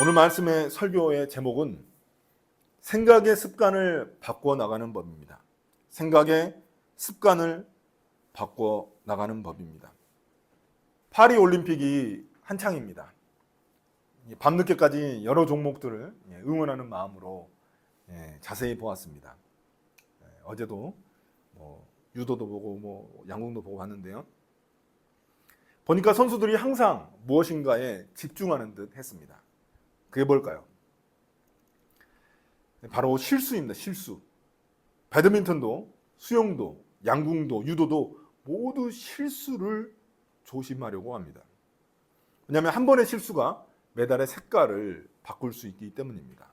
오늘 말씀의 설교의 제목은 생각의 습관을 바꾸어 나가는 법입니다. 생각의 습관을 바꾸어 나가는 법입니다. 파리 올림픽이 한창입니다. 밤늦게까지 여러 종목들을 예, 응원하는 마음으로 예, 자세히 보았습니다. 예, 어제도 뭐 유도도 보고 뭐 양궁도 보고 봤는데요. 보니까 선수들이 항상 무엇인가에 집중하는 듯 했습니다. 그게 뭘까요? 바로 실수입니다. 실수. 배드민턴도 수영도 양궁도 유도도 모두 실수를 조심하려고 합니다. 왜냐하면 한 번의 실수가 메달의 색깔을 바꿀 수 있기 때문입니다.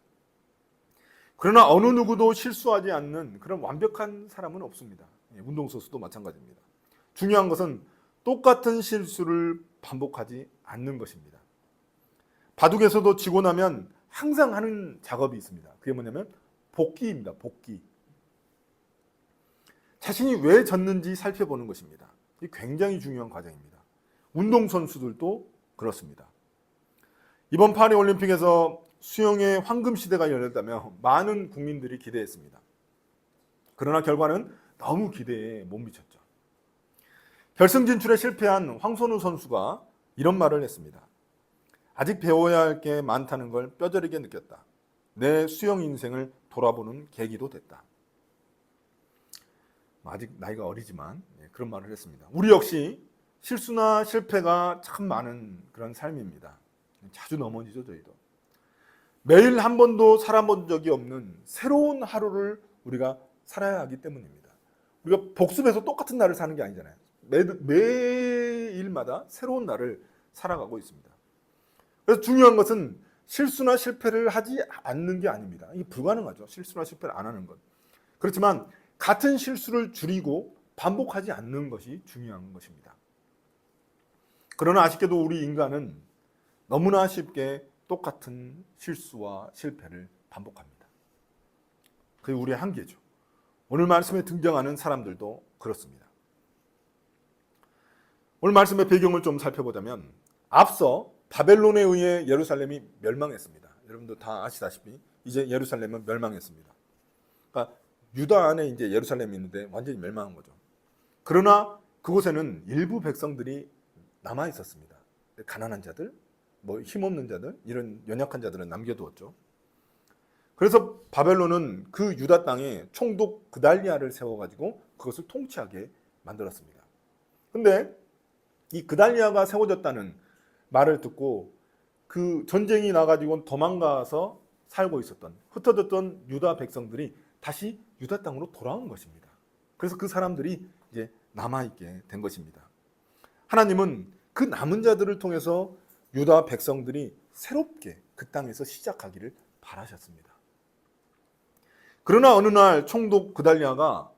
그러나 어느 누구도 실수하지 않는 그런 완벽한 사람은 없습니다. 예, 운동선수도 마찬가지입니다. 중요한 것은 똑같은 실수를 반복하지 않는 것입니다. 바둑에서도 지고 나면 항상 하는 작업이 있습니다. 그게 뭐냐면 복기입니다. 복기. 자신이 왜 졌는지 살펴보는 것입니다. 이 굉장히 중요한 과정입니다. 운동선수들도 그렇습니다. 이번 파리 올림픽에서 수영의 황금 시대가 열렸다며 많은 국민들이 기대했습니다. 그러나 결과는 너무 기대에 못 미쳤죠. 결승 진출에 실패한 황선우 선수가 이런 말을 했습니다. 아직 배워야 할 게 많다는 걸 뼈저리게 느꼈다. 내 수영 인생을 돌아보는 계기도 됐다. 아직 나이가 어리지만 예, 그런 말을 했습니다. 우리 역시 실수나 실패가 참 많은 그런 삶입니다. 자주 넘어지죠, 저희도. 매일 한 번도 살아본 적이 없는 새로운 하루를 우리가 살아야 하기 때문입니다. 우리가 복습해서 똑같은 날을 사는 게 아니잖아요. 매, 매일마다 새로운 날을 살아가고 있습니다. 그래서 중요한 것은 실수나 실패를 하지 않는 게 아닙니다. 이게 불가능하죠. 실수나 실패를 안 하는 것. 그렇지만 같은 실수를 줄이고 반복하지 않는 것이 중요한 것입니다. 그러나 아쉽게도 우리 인간은 너무나 쉽게 똑같은 실수와 실패를 반복합니다. 그게 우리의 한계죠. 오늘 말씀에 등장하는 사람들도 그렇습니다. 오늘 말씀의 배경을 좀 살펴보자면 앞서 바벨론에 의해 예루살렘이 멸망했습니다. 여러분도 다 아시다시피 이제 예루살렘은 멸망했습니다. 그러니까 유다 안에 이제 예루살렘이 있는데 완전히 멸망한 거죠. 그러나 그곳에는 일부 백성들이 남아 있었습니다. 가난한 자들, 뭐 힘없는 자들, 이런 연약한 자들은 남겨두었죠. 그래서 바벨론은 그 유다 땅에 총독 그달리아를 세워가지고 그것을 통치하게 만들었습니다. 근데 이 그달리아가 세워졌다는 말을 듣고 그 전쟁이 나가지고 도망가서 살고 있었던 흩어졌던 유다 백성들이 다시 유다 땅으로 돌아온 것입니다. 그래서 그 사람들이 이제 남아 있게 된 것입니다. 하나님은 그 남은 자들을 통해서 유다 백성들이 새롭게 그 땅에서 시작하기를 바라셨습니다. 그러나 어느 날 총독 그달리아가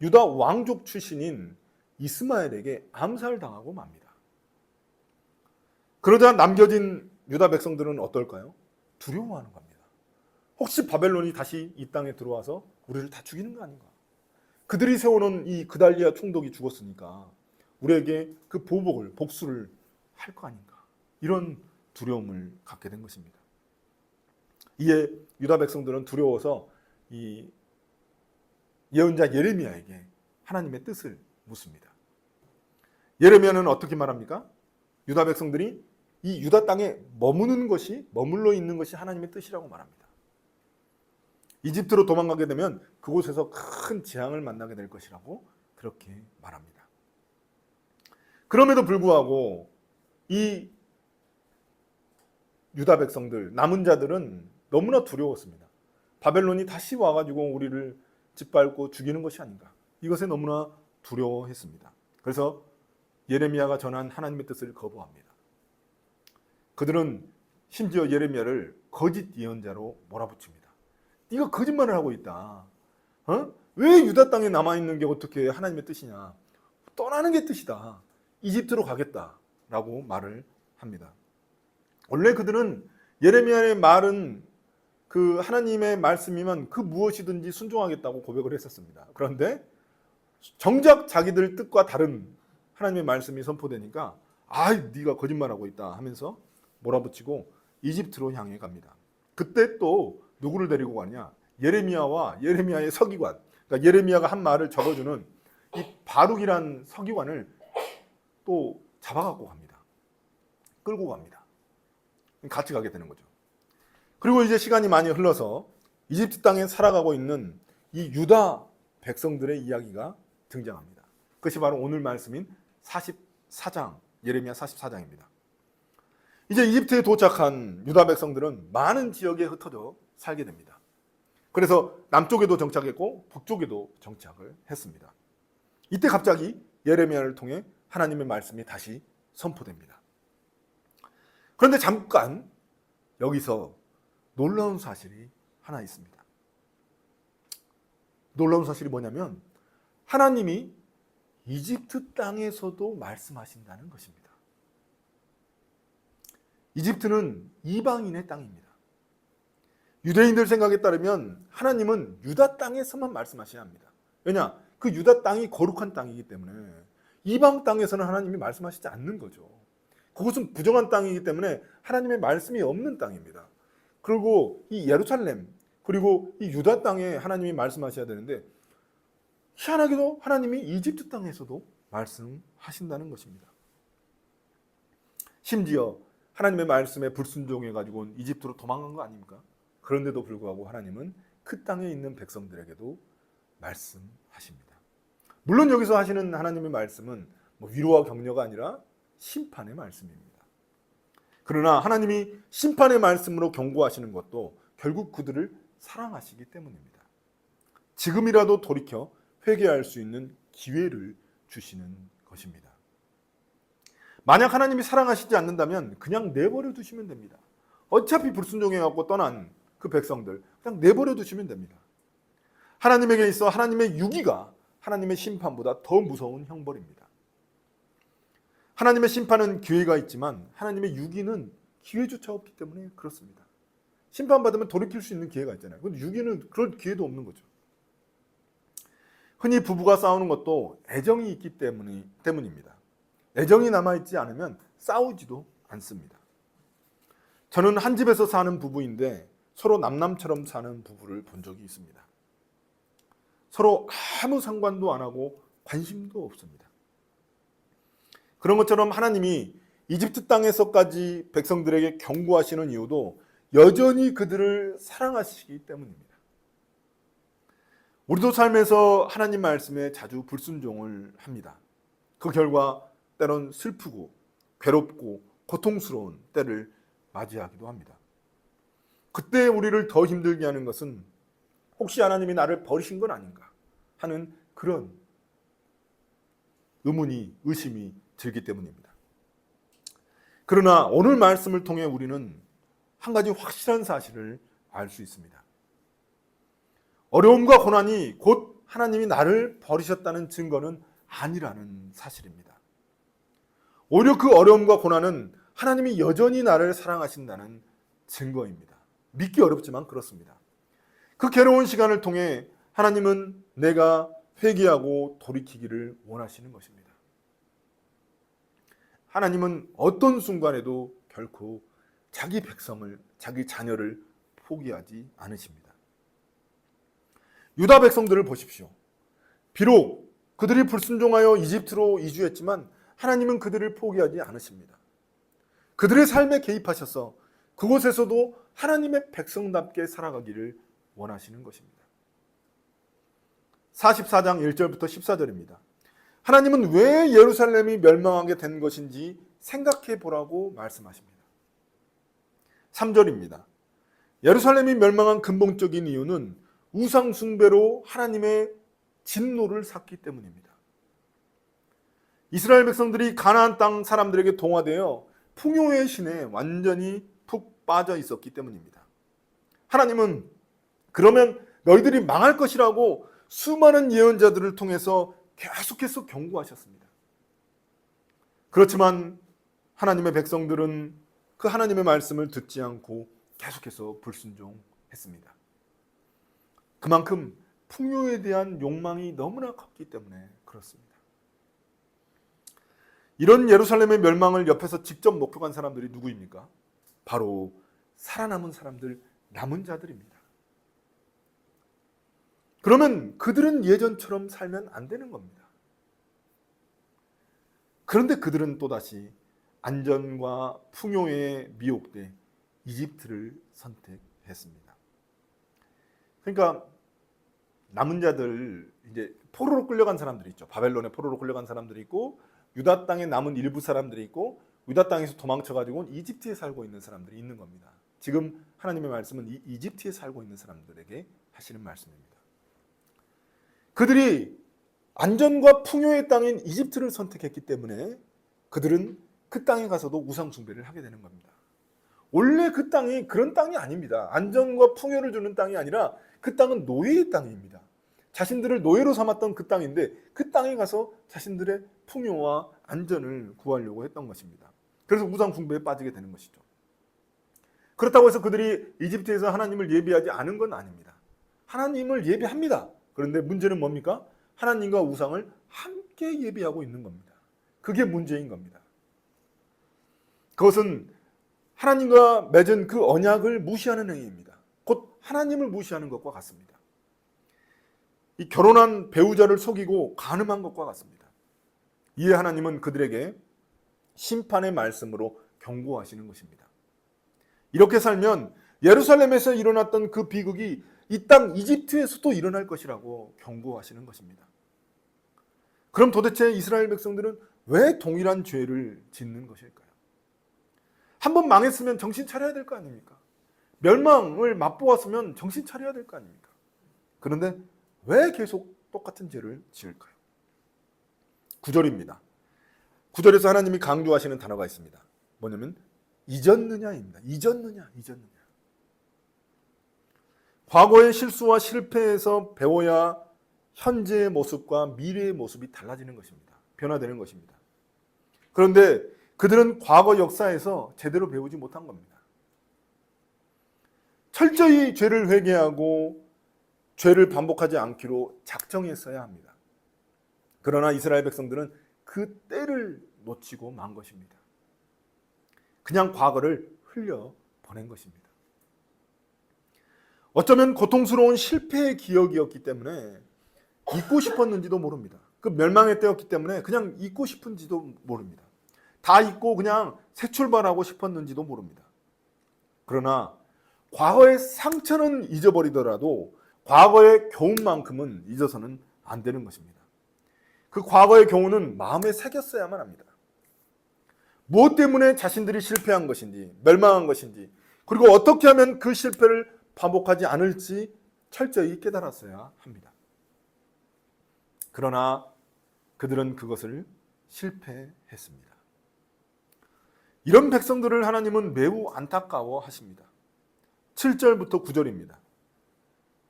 유다 왕족 출신인 이스마엘에게 암살당하고 맙니다. 그러자 남겨진 유다 백성들은 어떨까요? 두려워하는 겁니다. 혹시 바벨론이 다시 이 땅에 들어와서 우리를 다 죽이는 거 아닌가? 그들이 세워놓은 이 그달리아 총독이 죽었으니까 우리에게 그 보복을 복수를 할 거 아닌가? 이런 두려움을 갖게 된 것입니다. 이에 유다 백성들은 두려워서 이 예언자 예레미야에게 하나님의 뜻을 묻습니다. 예레미야는 어떻게 말합니까? 유다 백성들이 이 유다 땅에 머무는 것이 머물러 있는 것이 하나님의 뜻이라고 말합니다. 이집트로 도망가게 되면 그곳에서 큰 재앙을 만나게 될 것이라고 그렇게 말합니다. 그럼에도 불구하고 이 유다 백성들 남은 자들은 너무나 두려웠습니다. 바벨론이 다시 와가지고 우리를 짓밟고 죽이는 것이 아닌가. 이것에 너무나 두려워했습니다. 그래서 예레미야가 전한 하나님의 뜻을 거부합니다. 그들은 심지어 예레미야를 거짓 예언자로 몰아붙입니다. 네가 거짓말을 하고 있다. 어? 왜 유다 땅에 남아 있는 게 어떻게 하나님의 뜻이냐? 떠나는 게 뜻이다. 이집트로 가겠다라고 말을 합니다. 원래 그들은 예레미야의 말은 그 하나님의 말씀이면 그 무엇이든지 순종하겠다고 고백을 했었습니다. 그런데 정작 자기들 뜻과 다른 하나님의 말씀이 선포되니까 아, 네가 거짓말하고 있다 하면서 몰아붙이고 이집트로 향해 갑니다. 그때 또 누구를 데리고 가냐? 예레미야와 예레미야의 서기관. 그러니까 예레미야가 한 말을 적어주는 이 바룩이란 서기관을 또 잡아갖고 갑니다. 끌고 갑니다. 같이 가게 되는 거죠. 그리고 이제 시간이 많이 흘러서 이집트 땅에 살아가고 있는 이 유다 백성들의 이야기가 등장합니다. 그것이 바로 오늘 말씀인 44장, 예레미야 44장입니다. 이제 이집트에 도착한 유다 백성들은 많은 지역에 흩어져 살게 됩니다. 그래서 남쪽에도 정착했고 북쪽에도 정착을 했습니다. 이때 갑자기 예레미야를 통해 하나님의 말씀이 다시 선포됩니다. 그런데 잠깐 여기서 놀라운 사실이 하나 있습니다. 놀라운 사실이 뭐냐면 하나님이 이집트 땅에서도 말씀하신다는 것입니다. 이집트는 이방인의 땅입니다. 유대인들 생각에 따르면 하나님은 유다 땅에서만 말씀하셔야 합니다. 왜냐? 그 유다 땅이 거룩한 땅이기 때문에 이방 땅에서는 하나님이 말씀하시지 않는 거죠. 그것은 부정한 땅이기 때문에 하나님의 말씀이 없는 땅입니다. 그리고 이 예루살렘 그리고 이 유다 땅에 하나님이 말씀하셔야 되는데 희한하게도 하나님이 이집트 땅에서도 말씀하신다는 것입니다. 심지어 하나님의 말씀에 불순종해 가지고 이집트로 도망간 거 아닙니까? 그런데도 불구하고 하나님은 그 땅에 있는 백성들에게도 말씀하십니다. 물론 여기서 하시는 하나님의 말씀은 뭐 위로와 격려가 아니라 심판의 말씀입니다. 그러나 하나님이 심판의 말씀으로 경고하시는 것도 결국 그들을 사랑하시기 때문입니다. 지금이라도 돌이켜 회개할 수 있는 기회를 주시는 것입니다. 만약 하나님이 사랑하시지 않는다면 그냥 내버려 두시면 됩니다. 어차피 불순종해 갖고 떠난 그 백성들 그냥 내버려 두시면 됩니다. 하나님에게 있어 하나님의 유기가 하나님의 심판보다 더 무서운 형벌입니다. 하나님의 심판은 기회가 있지만 하나님의 유기는 기회조차 없기 때문에 그렇습니다. 심판받으면 돌이킬 수 있는 기회가 있잖아요. 근데 유기는 그런 기회도 없는 거죠. 흔히 부부가 싸우는 것도 애정이 있기 때문이, 때문입니다. 애정이 남아있지 않으면 싸우지도 않습니다. 저는 한 집에서 사는 부부인데 서로 남남처럼 사는 부부를 본 적이 있습니다. 서로 아무 상관도 안 하고 관심도 없습니다. 그런 것처럼 하나님이 이집트 땅에서까지 백성들에게 경고하시는 이유도 여전히 그들을 사랑하시기 때문입니다. 우리도 삶에서 하나님 말씀에 자주 불순종을 합니다. 그 결과 때론 슬프고 괴롭고 고통스러운 때를 맞이하기도 합니다. 그때 우리를 더 힘들게 하는 것은 혹시 하나님이 나를 버리신 건 아닌가 하는 그런 의문이 의심이 들기 때문입니다. 그러나 오늘 말씀을 통해 우리는 한 가지 확실한 사실을 알 수 있습니다. 어려움과 고난이 곧 하나님이 나를 버리셨다는 증거는 아니라는 사실입니다. 오히려 그 어려움과 고난은 하나님이 여전히 나를 사랑하신다는 증거입니다. 믿기 어렵지만 그렇습니다. 그 괴로운 시간을 통해 하나님은 내가 회개하고 돌이키기를 원하시는 것입니다. 하나님은 어떤 순간에도 결코 자기 백성을, 자기 자녀를 포기하지 않으십니다. 유다 백성들을 보십시오. 비록 그들이 불순종하여 이집트로 이주했지만 하나님은 그들을 포기하지 않으십니다. 그들의 삶에 개입하셔서 그곳에서도 하나님의 백성답게 살아가기를 원하시는 것입니다. 44장 1절부터 14절입니다. 하나님은 왜 예루살렘이 멸망하게 된 것인지 생각해 보라고 말씀하십니다. 3절입니다. 예루살렘이 멸망한 근본적인 이유는 우상 숭배로 하나님의 진노를 샀기 때문입니다. 이스라엘 백성들이 가나안 땅 사람들에게 동화되어 풍요의 신에 완전히 푹 빠져 있었기 때문입니다. 하나님은 그러면 너희들이 망할 것이라고 수많은 예언자들을 통해서 계속해서 경고하셨습니다. 그렇지만 하나님의 백성들은 그 하나님의 말씀을 듣지 않고 계속해서 불순종했습니다. 그만큼 풍요에 대한 욕망이 너무나 컸기 때문에 그렇습니다. 이런 예루살렘의 멸망을 옆에서 직접 목격한 사람들이 누구입니까? 바로 살아남은 사람들, 남은 자들입니다. 그러면 그들은 예전처럼 살면 안 되는 겁니다. 그런데 그들은 또다시 안전과 풍요에 미혹돼 이집트를 선택했습니다. 그러니까 남은 자들 이제 포로로 끌려간 사람들이 있죠. 바벨론에 포로로 끌려간 사람들이 있고 유다 땅에 남은 일부 사람들이 있고 유다 땅에서 도망쳐 가지고 이집트에 살고 있는 사람들이 있는 겁니다. 지금 하나님의 말씀은 이 이집트에 살고 있는 사람들에게 하시는 말씀입니다. 그들이 안전과 풍요의 땅인 이집트를 선택했기 때문에 그들은 그 땅에 가서도 우상 숭배를 하게 되는 겁니다. 원래 그 땅이 그런 땅이 아닙니다. 안전과 풍요를 주는 땅이 아니라 그 땅은 노예의 땅입니다. 자신들을 노예로 삼았던 그 땅인데 그 땅에 가서 자신들의 풍요와 안전을 구하려고 했던 것입니다. 그래서 우상 숭배에 빠지게 되는 것이죠. 그렇다고 해서 그들이 이집트에서 하나님을 예비하지 않은 건 아닙니다. 하나님을 예비합니다. 그런데 문제는 뭡니까? 하나님과 우상을 함께 예비하고 있는 겁니다. 그게 문제인 겁니다. 그것은 하나님과 맺은 그 언약을 무시하는 행위입니다. 곧 하나님을 무시하는 것과 같습니다. 이 결혼한 배우자를 속이고 간음한 것과 같습니다. 이에 하나님은 그들에게 심판의 말씀으로 경고하시는 것입니다. 이렇게 살면 예루살렘에서 일어났던 그 비극이 이 땅 이집트에서도 일어날 것이라고 경고하시는 것입니다. 그럼 도대체 이스라엘 백성들은 왜 동일한 죄를 짓는 것일까요? 한 번 망했으면 정신 차려야 될 거 아닙니까? 멸망을 맛보았으면 정신 차려야 될 거 아닙니까? 그런데 왜 계속 똑같은 죄를 지을까요? 9절입니다. 9절에서 하나님이 강조하시는 단어가 있습니다. 뭐냐면 잊었느냐입니다. 잊었느냐, 잊었느냐. 과거의 실수와 실패에서 배워야 현재의 모습과 미래의 모습이 달라지는 것입니다. 변화되는 것입니다. 그런데 그들은 과거 역사에서 제대로 배우지 못한 겁니다. 철저히 죄를 회개하고 죄를 반복하지 않기로 작정했어야 합니다. 그러나 이스라엘 백성들은 그 때를 놓치고 만 것입니다. 그냥 과거를 흘려 보낸 것입니다. 어쩌면 고통스러운 실패의 기억이었기 때문에 잊고 싶었는지도 모릅니다. 그 멸망의 때였기 때문에 그냥 잊고 싶은지도 모릅니다. 다 잊고 그냥 새 출발하고 싶었는지도 모릅니다. 그러나 과거의 상처는 잊어버리더라도 과거의 교훈만큼은 잊어서는 안 되는 것입니다. 그 과거의 교훈은 마음에 새겼어야만 합니다. 무엇 때문에 자신들이 실패한 것인지, 멸망한 것인지, 그리고 어떻게 하면 그 실패를 반복하지 않을지 철저히 깨달았어야 합니다. 그러나 그들은 그것을 실패했습니다. 이런 백성들을 하나님은 매우 안타까워 하십니다. 7절부터 9절입니다.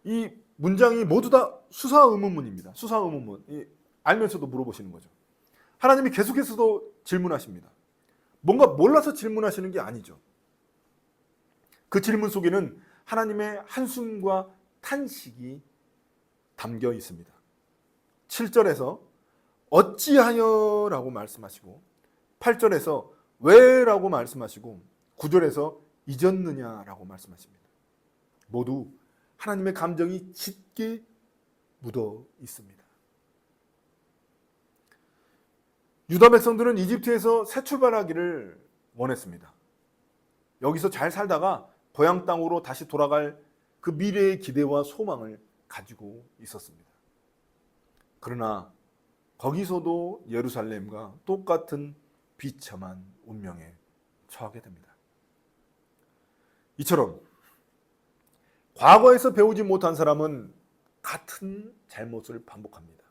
이 문장이 모두 다 수사 의문문입니다. 수사 의문문. 이 알면서도 물어보시는 거죠. 하나님이 계속해서도 질문하십니다. 뭔가 몰라서 질문하시는 게 아니죠. 그 질문 속에는 하나님의 한숨과 탄식이 담겨 있습니다. 7절에서 어찌하여 라고 말씀하시고 8절에서 왜 라고 말씀하시고 9절에서 잊었느냐 라고 말씀하십니다. 모두 하나님의 감정이 짙게 묻어 있습니다. 유다 백성들은 이집트에서 새 출발하기를 원했습니다. 여기서 잘 살다가 고향 땅으로 다시 돌아갈 그 미래의 기대와 소망을 가지고 있었습니다. 그러나 거기서도 예루살렘과 똑같은 비참한 운명에 처하게 됩니다. 이처럼 과거에서 배우지 못한 사람은 같은 잘못을 반복합니다.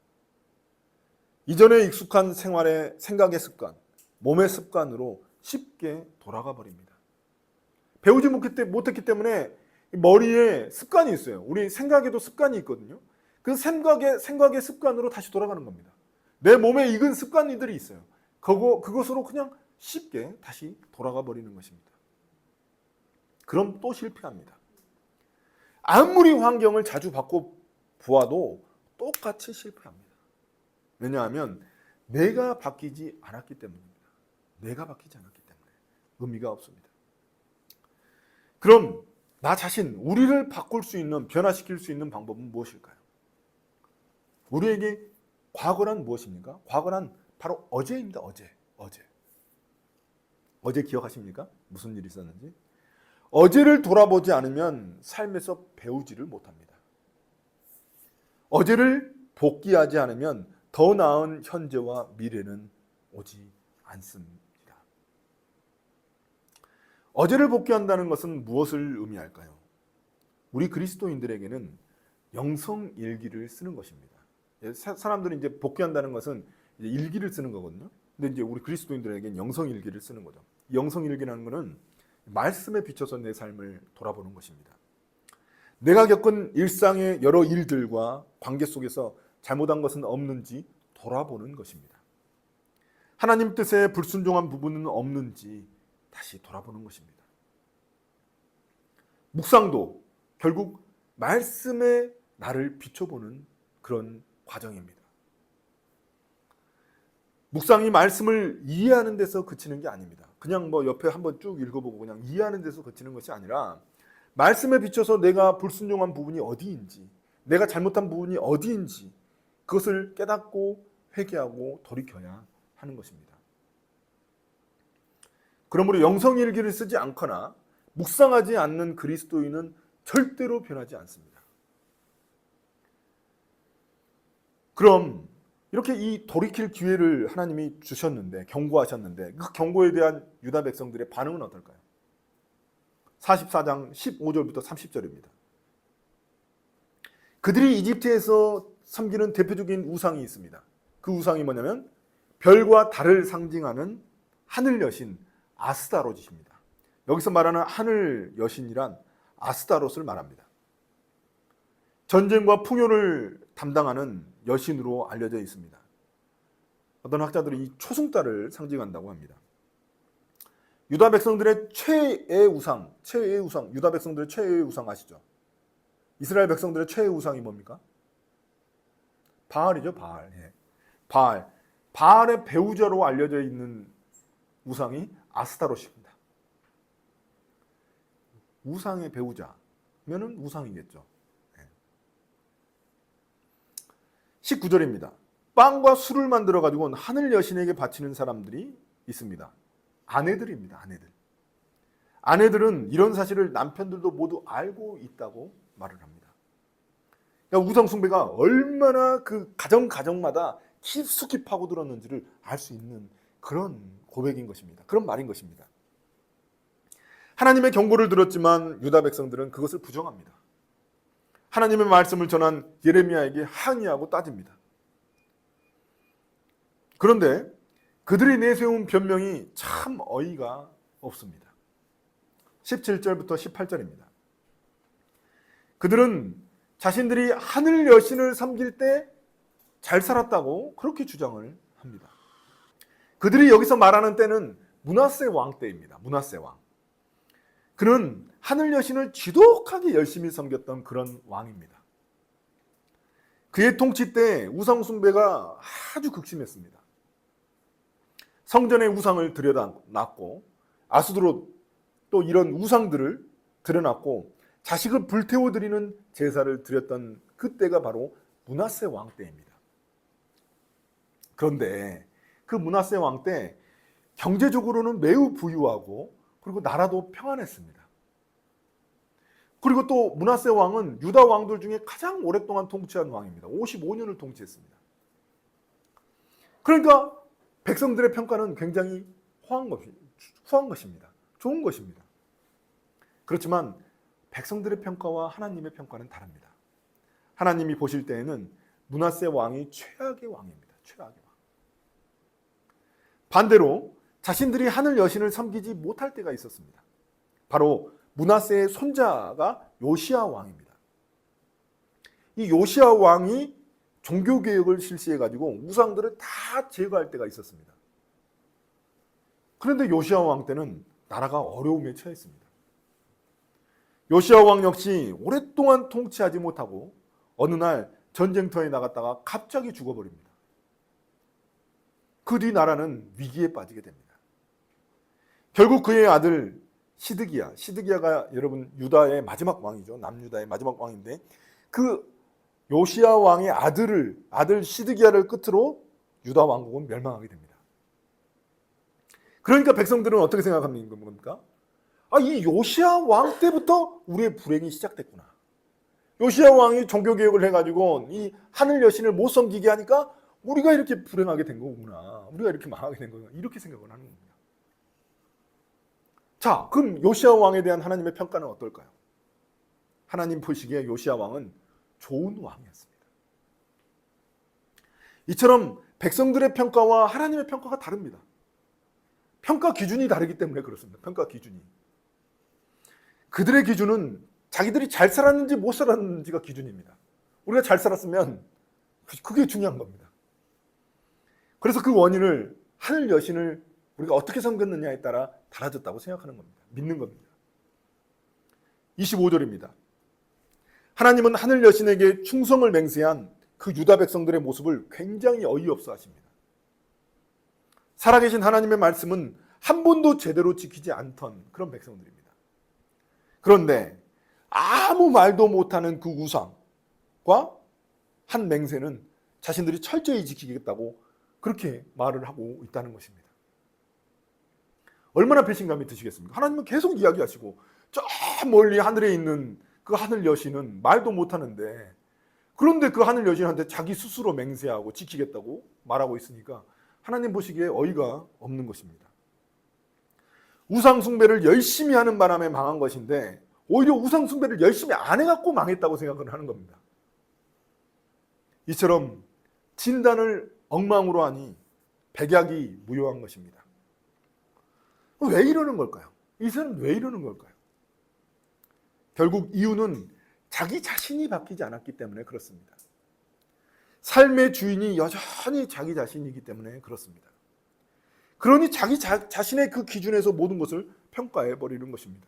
이전에 익숙한 생활의 생각의 습관, 몸의 습관으로 쉽게 돌아가 버립니다. 배우지 못했기 때문에 머리에 습관이 있어요. 우리 생각에도 습관이 있거든요. 그 생각의 생각의 습관으로 다시 돌아가는 겁니다. 내 몸에 익은 습관들이 있어요. 그거 그것으로 그냥 쉽게 다시 돌아가 버리는 것입니다. 그럼 또 실패합니다. 아무리 환경을 자주 바꿔 보아도 똑같이 실패합니다. 왜냐하면 내가 바뀌지 않았기 때문입니다. 내가 바뀌지 않았기 때문에 의미가 없습니다. 그럼 나 자신, 우리를 바꿀 수 있는, 변화시킬 수 있는 방법은 무엇일까요? 우리에게 과거란 무엇입니까? 과거란 바로 어제입니다. 어제. 어제. 어제 기억하십니까? 무슨 일이 있었는지? 어제를 돌아보지 않으면 삶에서 배우지를 못합니다. 어제를 복귀하지 않으면 더 나은 현재와 미래는 오지 않습니다. 어제를 복귀한다는 것은 무엇을 의미할까요? 우리 그리스도인들에게는 영성 일기를 쓰는 것입니다. 예, 사- 사람들이 이제 복귀한다는 것은 일기를 쓰는 거거든요. 근데 이제 우리 그리스도인들에게는 영성 일기를 쓰는 거죠. 영성 일기라는 것은 말씀에 비춰서 내 삶을 돌아보는 것입니다. 내가 겪은 일상의 여러 일들과 관계 속에서 잘못한 것은 없는지 돌아보는 것입니다. 하나님 뜻에 불순종한 부분은 없는지 다시 돌아보는 것입니다. 묵상도 결국 말씀에 나를 비춰보는 그런 과정입니다. 묵상이 말씀을 이해하는 데서 그치는 게 아닙니다. 그냥 뭐 옆에 한번 쭉 읽어보고 그냥 이해하는 데서 그치는 것이 아니라 말씀에 비춰서 내가 불순종한 부분이 어디인지, 내가 잘못한 부분이 어디인지 그것을 깨닫고 회개하고 돌이켜야 하는 것입니다. 그러므로 영성일기를 쓰지 않거나 묵상하지 않는 그리스도인은 절대로 변하지 않습니다. 그럼 이렇게 이 돌이킬 기회를 하나님이 주셨는데 경고하셨는데 그 경고에 대한 유다 백성들의 반응은 어떨까요? 44장 15절부터 30절입니다. 그들이 이집트에서 섬기는 대표적인 우상이 있습니다. 그 우상이 뭐냐면 별과 달을 상징하는 하늘 여신 아스타롯입니다. 여기서 말하는 하늘 여신이란 아스타롯을 말합니다. 전쟁과 풍요를 담당하는 여신으로 알려져 있습니다. 어떤 학자들은 이 초승달을 상징한다고 합니다. 유다 백성들의 최애 우상, 최애 우상, 유다 백성들의 최애 우상 아시죠? 이스라엘 백성들의 최애 우상이 뭡니까? 바알이죠, 바알. 예. 바알. 바알의 배우자로 알려져 있는 우상이 아스타롯입니다. 우상의 배우자면은 우상이겠죠. 19절입니다. 빵과 술을 만들어 가지고 하늘 여신에게 바치는 사람들이 있습니다. 아내들입니다. 아내들. 아내들은 이런 사실을 남편들도 모두 알고 있다고 말을 합니다. 그러니까 우상 숭배가 얼마나 그 가정 가정마다 깊숙이 파고들었는지를 알 수 있는 그런 고백인 것입니다. 그런 말인 것입니다. 하나님의 경고를 들었지만 유다 백성들은 그것을 부정합니다. 하나님의 말씀을 전한 예레미야에게 항의하고 따집니다. 그런데 그들이 내세운 변명이 참 어이가 없습니다. 17절부터 18절입니다. 그들은 자신들이 하늘 여신을 섬길 때 잘 살았다고 그렇게 주장을 합니다. 그들이 여기서 말하는 때는 문하세 왕 때입니다. 문하세 왕. 그는 하늘 여신을 지독하게 열심히 섬겼던 그런 왕입니다. 그의 통치 때 우상 숭배가 아주 극심했습니다. 성전의 우상을 들여놨고 아수드로 또 이런 우상들을 들여놨고 자식을 불태워 드리는 제사를 드렸던 그때가 바로 문하세 왕 때입니다. 그런데 그 문하세 왕 때 경제적으로는 매우 부유하고 그리고 나라도 평안했습니다. 그리고 또 문하세 왕은 유다 왕들 중에 가장 오랫동안 통치한 왕입니다. 55년을 통치했습니다. 그러니까 백성들의 평가는 굉장히 후한, 것, 후한 것입니다. 좋은 것입니다. 그렇지만 백성들의 평가와 하나님의 평가는 다릅니다. 하나님이 보실 때에는 문하세 왕이 최악의 왕입니다. 최악의 왕. 반대로 자신들이 하늘 여신을 섬기지 못할 때가 있었습니다. 바로 문하세의 손자가 요시아 왕입니다. 이 요시아 왕이 종교 개혁을 실시해 가지고 우상들을 다 제거할 때가 있었습니다. 그런데 요시아 왕 때는 나라가 어려움에 처했습니다. 요시아 왕 역시 오랫동안 통치하지 못하고 어느 날 전쟁터에 나갔다가 갑자기 죽어버립니다. 그 뒤 나라는 위기에 빠지게 됩니다. 결국 그의 아들 시드기야. 시드기야가 여러분 유다의 마지막 왕이죠. 남유다의 마지막 왕인데 그 요시야 왕의 아들을 아들 시드기야를 끝으로 유다 왕국은 멸망하게 됩니다. 그러니까 백성들은 어떻게 생각하는 겁니까? 아, 이 요시야 왕 때부터 우리의 불행이 시작됐구나. 요시야 왕이 종교 개혁을 해가지고 이 하늘 여신을 못 섬기게 하니까 우리가 이렇게 불행하게 된 거구나. 우리가 이렇게 망하게 된 거구나. 이렇게 생각을 하는 겁니다. 자, 그럼 요시야 왕에 대한 하나님의 평가는 어떨까요? 하나님 보시기에 요시야 왕은 좋은 왕이었습니다. 이처럼 백성들의 평가와 하나님의 평가가 다릅니다. 평가 기준이 다르기 때문에 그렇습니다. 평가 기준이. 그들의 기준은 자기들이 잘 살았는지 못 살았는지가 기준입니다. 우리가 잘 살았으면 그- 그게 중요한 겁니다. 그래서 그 원인을 하늘 여신을 우리가 어떻게 섬겼느냐에 따라 달라졌다고 생각하는 겁니다. 믿는 겁니다. 25절입니다. 하나님은 하늘 여신에게 충성을 맹세한 그 유다 백성들의 모습을 굉장히 어이없어 하십니다. 살아계신 하나님의 말씀은 한 번도 제대로 지키지 않던 그런 백성들입니다. 그런데 아무 말도 못하는 그 우상과 한 맹세는 자신들이 철저히 지키겠다고 그렇게 말을 하고 있다는 것입니다. 얼마나 배신감이 드시겠습니까? 하나님은 계속 이야기하시고 저 멀리 하늘에 있는 그 하늘 여신은 말도 못하는데 그런데 그 하늘 여신한테 자기 스스로 맹세하고 지키겠다고 말하고 있으니까 하나님 보시기에 어이가 없는 것입니다. 우상 숭배를 열심히 하는 바람에 망한 것인데 오히려 우상 숭배를 열심히 안 해갖고 망했다고 생각을 하는 겁니다. 이처럼 진단을 엉망으로 하니 백약이 무효한 것입니다. 왜 이러는 걸까요? 이사는 왜 이러는 걸까요? 결국 이유는 자기 자신이 바뀌지 않았기 때문에 그렇습니다. 삶의 주인이 여전히 자기 자신이기 때문에 그렇습니다. 그러니 자기 자, 자신의 그 기준에서 모든 것을 평가해 버리는 것입니다.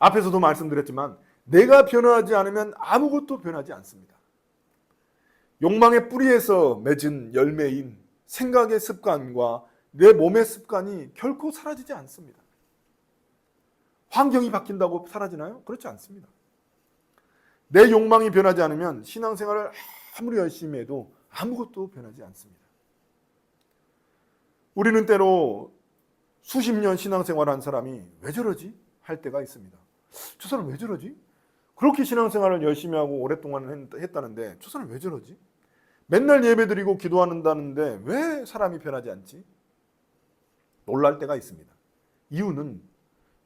앞에서도 말씀드렸지만 내가 변화하지 않으면 아무것도 변하지 않습니다. 욕망의 뿌리에서 맺은 열매인 생각의 습관과 내 몸의 습관이 결코 사라지지 않습니다. 환경이 바뀐다고 사라지나요? 그렇지 않습니다. 내 욕망이 변하지 않으면 신앙생활을 아무리 열심히 해도 아무것도 변하지 않습니다. 우리는 때로 수십 년 신앙생활 한 사람이 왜 저러지? 할 때가 있습니다. 저 사람 왜 저러지? 그렇게 신앙생활을 열심히 하고 오랫동안 했다는데 저 사람 왜 저러지? 맨날 예배드리고 기도하는다는데 왜 사람이 변하지 않지? 놀랄 때가 있습니다. 이유는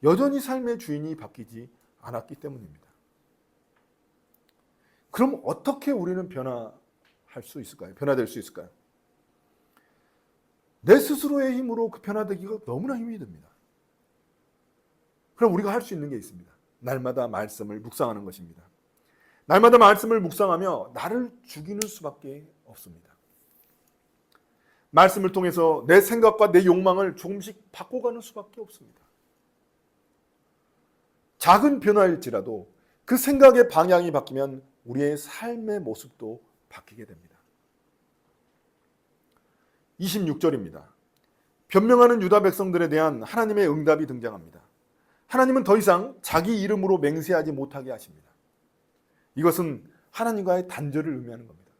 여전히 삶의 주인이 바뀌지 않았기 때문입니다. 그럼 어떻게 우리는 변화할 수 있을까요? 변화될 수 있을까요? 내 스스로의 힘으로 그 변화되기가 너무나 힘이 듭니다. 그럼 우리가 할 수 있는 게 있습니다. 날마다 말씀을 묵상하는 것입니다. 날마다 말씀을 묵상하며 나를 죽이는 수밖에 없습니다. 말씀을 통해서 내 생각과 내 욕망을 조금씩 바꿔가는 수밖에 없습니다. 작은 변화일지라도 그 생각의 방향이 바뀌면 우리의 삶의 모습도 바뀌게 됩니다. 26절입니다. 변명하는 유다 백성들에 대한 하나님의 응답이 등장합니다. 하나님은 더 이상 자기 이름으로 맹세하지 못하게 하십니다. 이것은 하나님과의 단절을 의미하는 겁니다.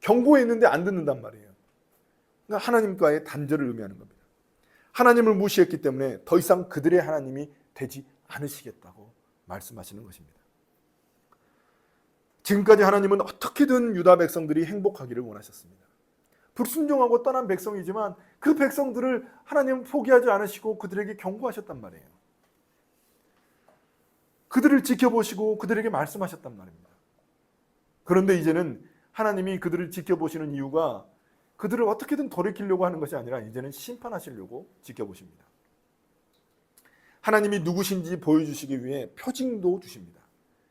경고했는데 안 듣는단 말이에요. 그러니까 하나님과의 단절을 의미하는 겁니다. 하나님을 무시했기 때문에 더 이상 그들의 하나님이 되지 않으시겠다고 말씀하시는 것입니다. 지금까지 하나님은 어떻게든 유다 백성들이 행복하기를 원하셨습니다. 불순종하고 떠난 백성이지만 그 백성들을 하나님은 포기하지 않으시고 그들에게 경고하셨단 말이에요. 그들을 지켜보시고 그들에게 말씀하셨단 말입니다. 그런데 이제는 하나님이 그들을 지켜보시는 이유가 그들을 어떻게든 돌이키려고 하는 것이 아니라 이제는 심판하시려고 지켜보십니다. 하나님이 누구신지 보여주시기 위해 표징도 주십니다.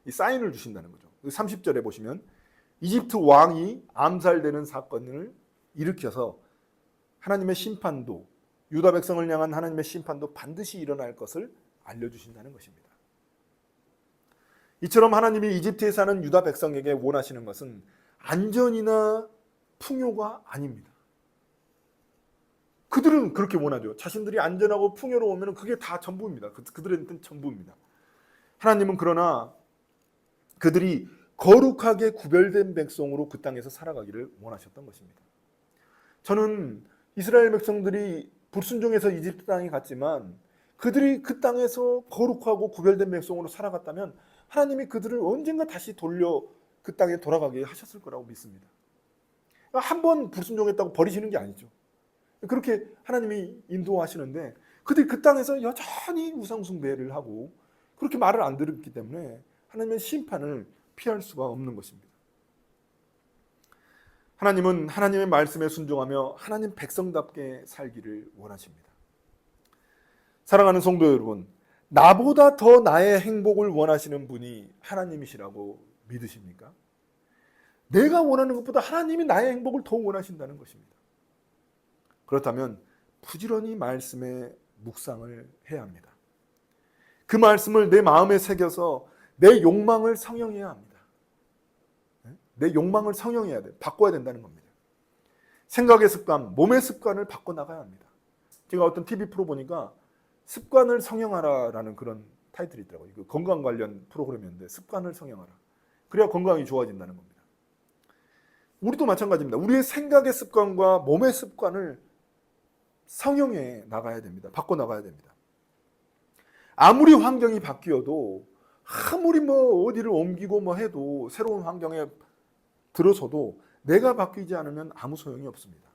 이 사인을 주신다는 거죠. 30절에 보시면 이집트 왕이 암살되는 사건을 일으켜서 하나님의 심판도 유다 백성을 향한 하나님의 심판도 반드시 일어날 것을 알려주신다는 것입니다. 이처럼 하나님이 이집트에 사는 유다 백성에게 원하시는 것은 안전이나 풍요가 아닙니다. 그들은 그렇게 원하죠. 자신들이 안전하고 풍요로우면 그게 다 전부입니다. 그, 그들한테는 전부입니다. 하나님은 그러나 그들이 거룩하게 구별된 백성으로 그 땅에서 살아가기를 원하셨던 것입니다. 저는 이스라엘 백성들이 불순종해서 이집트 땅에 갔지만 그들이 그 땅에서 거룩하고 구별된 백성으로 살아갔다면 하나님이 그들을 언젠가 다시 돌려 그 땅에 돌아가게 하셨을 거라고 믿습니다. 한 번 불순종했다고 버리시는 게 아니죠. 그렇게 하나님이 인도하시는데 그들이 그 땅에서 여전히 우상숭배를 하고 그렇게 말을 안 들었기 때문에 하나님의 심판을 피할 수가 없는 것입니다. 하나님은 하나님의 말씀에 순종하며 하나님 백성답게 살기를 원하십니다. 사랑하는 성도 여러분, 나보다 더 나의 행복을 원하시는 분이 하나님이시라고 믿으십니까? 내가 원하는 것보다 하나님이 나의 행복을 더 원하신다는 것입니다. 그렇다면 부지런히 말씀에 묵상을 해야 합니다. 그 말씀을 내 마음에 새겨서 내 욕망을 성형해야 합니다. 네? 내 욕망을 성형해야 돼. 바꿔야 된다는 겁니다. 생각의 습관, 몸의 습관을 바꿔 나가야 합니다. 제가 어떤 TV 프로 보니까 습관을 성형하라라는 그런 타이틀이 있더라고요. 그 건강 관련 프로그램이었는데 습관을 성형하라. 그래야 건강이 좋아진다는 겁니다. 우리도 마찬가지입니다. 우리의 생각의 습관과 몸의 습관을 성형해 나가야 됩니다. 바꿔 나가야 됩니다. 아무리 환경이 바뀌어도 아무리 뭐 어디를 옮기고 뭐 해도 새로운 환경에 들어서도 내가 바뀌지 않으면 아무 소용이 없습니다.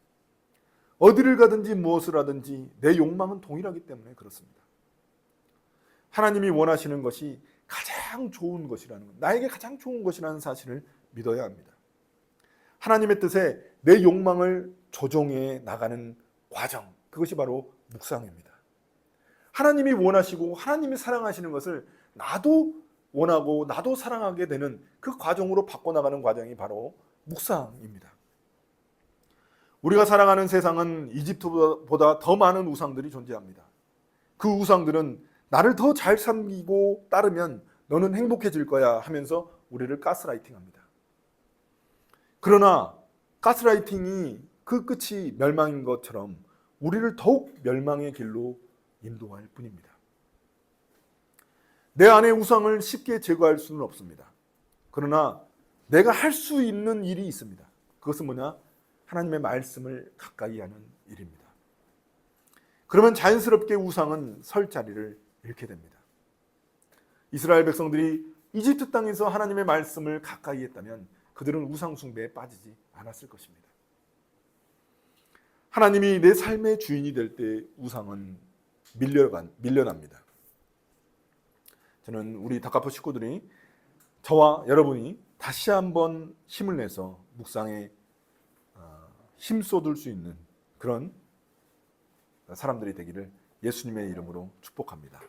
어디를 가든지 무엇을 하든지 내 욕망은 동일하기 때문에 그렇습니다. 하나님이 원하시는 것이 가장 좋은 것이라는 것, 나에게 가장 좋은 것이라는 사실을 믿어야 합니다. 하나님의 뜻에 내 욕망을 조정해 나가는 과정, 그것이 바로 묵상입니다. 하나님이 원하시고 하나님이 사랑하시는 것을 나도 원하고 나도 사랑하게 되는 그 과정으로 바꿔나가는 과정이 바로 묵상입니다. 우리가 살아가는 세상은 이집트보다 더 많은 우상들이 존재합니다. 그 우상들은 나를 더 잘 섬기고 따르면 너는 행복해질 거야 하면서 우리를 가스라이팅합니다. 그러나 가스라이팅이 그 끝이 멸망인 것처럼 우리를 더욱 멸망의 길로 인도할 뿐입니다. 내 안의 우상을 쉽게 제거할 수는 없습니다. 그러나 내가 할 수 있는 일이 있습니다. 그것은 뭐냐? 하나님의 말씀을 가까이 하는 일입니다. 그러면 자연스럽게 우상은 설 자리를 잃게 됩니다. 이스라엘 백성들이 이집트 땅에서 하나님의 말씀을 가까이 했다면 그들은 우상 숭배에 빠지지 않았을 것입니다. 하나님이 내 삶의 주인이 될 때 우상은 밀려간, 밀려납니다. 저는 우리 다카포 식구들이 저와 여러분이 다시 한번 힘을 내서 묵상에 어, 힘쏟을 수 있는 그런 사람들이 되기를 예수님의 이름으로 축복합니다.